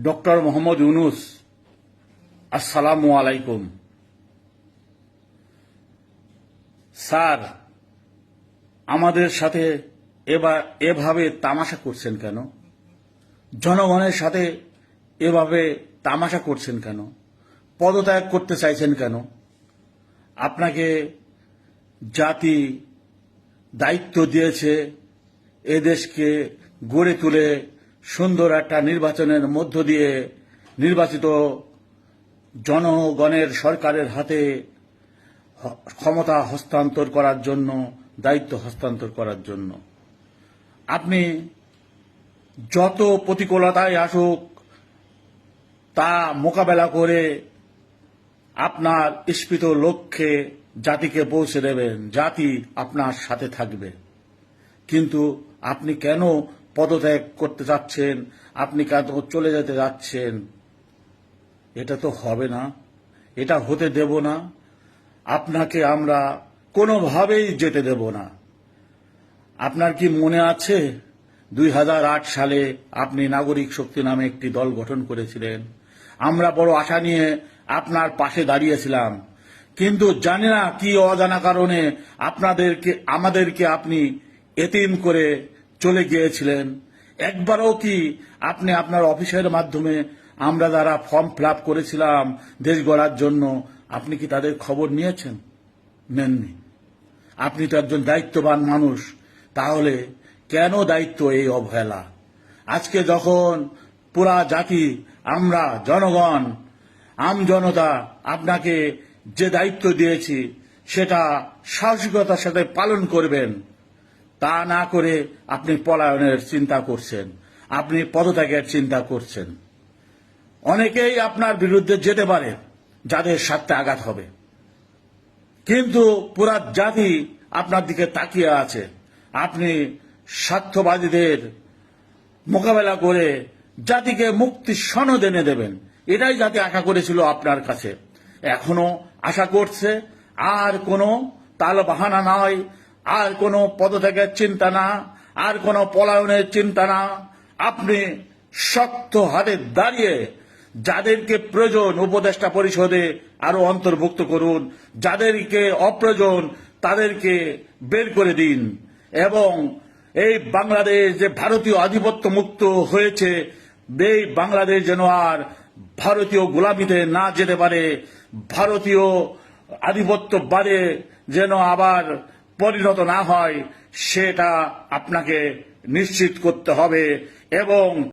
Doctor Mohammad Yunus, আসসালামু আলাইকুম। Sir, আমাদের সাথে এবার এভাবে তামাশা করছেন কেন? জনগণের সাথে এভাবে তামাশা করছেন কেন? পদত্যাগ করতে চাইছেন কেন? আপনাকে জাতি দায়িত্ব দিয়েছে, এদেশকে গড়ে তুলে সুন্দর একটা নির্বাচনের মধ্য দিয়ে নির্বাচিত জনগণের সরকারের হাতে ক্ষমতা হস্তান্তর করার জন্য, দায়িত্ব হস্তান্তর করার জন্য। আপনি যত প্রতিকূলতায় আসুক, তা মোকাবেলা করে আপনার ইস্পিত লক্ষ্যে জাতিকে পৌঁছে দেবেন। জাতি আপনার সাথে থাকবে। কিন্তু আপনি কেন পদত্যাগ করতে যাচ্ছেন, আপনি কেন চলে যেতে যাচ্ছেন, এটা তো হবে না, এটা হতে দেব না, আপনাকে আমরা কোনোভাবেই যেতে দেব না। আপনার কি মনে আছে? দুই হাজার আট সালে আপনি নাগরিক শক্তি নামে একটি দল গঠন করেছিলেন। আমরা বড় আশা নিয়ে আপনার পাশে দাঁড়িয়েছিলাম। কিন্তু জানি না কি অজানা কারণে আপনাদেরকে, আমাদেরকে আপনি এতিম করে চলে গিয়েছিলেন। একবারও কি আপনি আপনার অফিসের মাধ্যমে আমরা যারা ফর্ম ফিল করেছিলাম দেশ গড়ার জন্য? আপনি কি তাদের খবর নিয়েছেন? নেননি। আপনি তো একজন দায়িত্ববান মানুষ। তাহলে কেন দায়িত্ব এই অবহেলা? আজকে যখন পুরা জাতি, আমরা, জনগণ, আম জনতা আপনাকে যে দায়িত্ব দিয়েছি, সেটা সাহসিকতার সাথে পালন করবেন তা না করে আপনি পলায়নের চিন্তা করছেন, আপনি পদত্যাগের চিন্তা করছেন। অনেকেই আপনার বিরুদ্ধে যেতে পারে, যাদের স্বার্থে আঘাত হবে। কিন্তু পুরা জাতি আপনার দিকে তাকিয়ে আছে। আপনি স্বার্থবাদীদের মোকাবেলা করে জাতিকে মুক্তি সনদ এনে দেবেন। এটাই জাতি আশা করেছিল আপনার কাছে। এখনও আশা করছে, আর কোনো তাল বাহানা নয় আর কোনো পদত্যাগের চিন্তা না, আর কোনো পলায়নের চিন্তা না। আপনি শক্ত হাতে দাঁড়িয়ে যাদেরকে প্রয়োজন উপদেষ্টা পরিষদে আরও অন্তর্ভুক্ত করুন, যাদেরকে অপ্রয়োজন তাদেরকে বের করে দিন। এবং এই বাংলাদেশ যে ভারতীয় আধিপত্য মুক্ত হয়েছে, এই বাংলাদেশ যেন আর ভারতীয় গোলামিতে না যেতে পারে, ভারতীয় আধিপত্য বাদে যেন আবার পরিণত না হয় সেটা আপনাকে নিশ্চিত করতে হবে এবং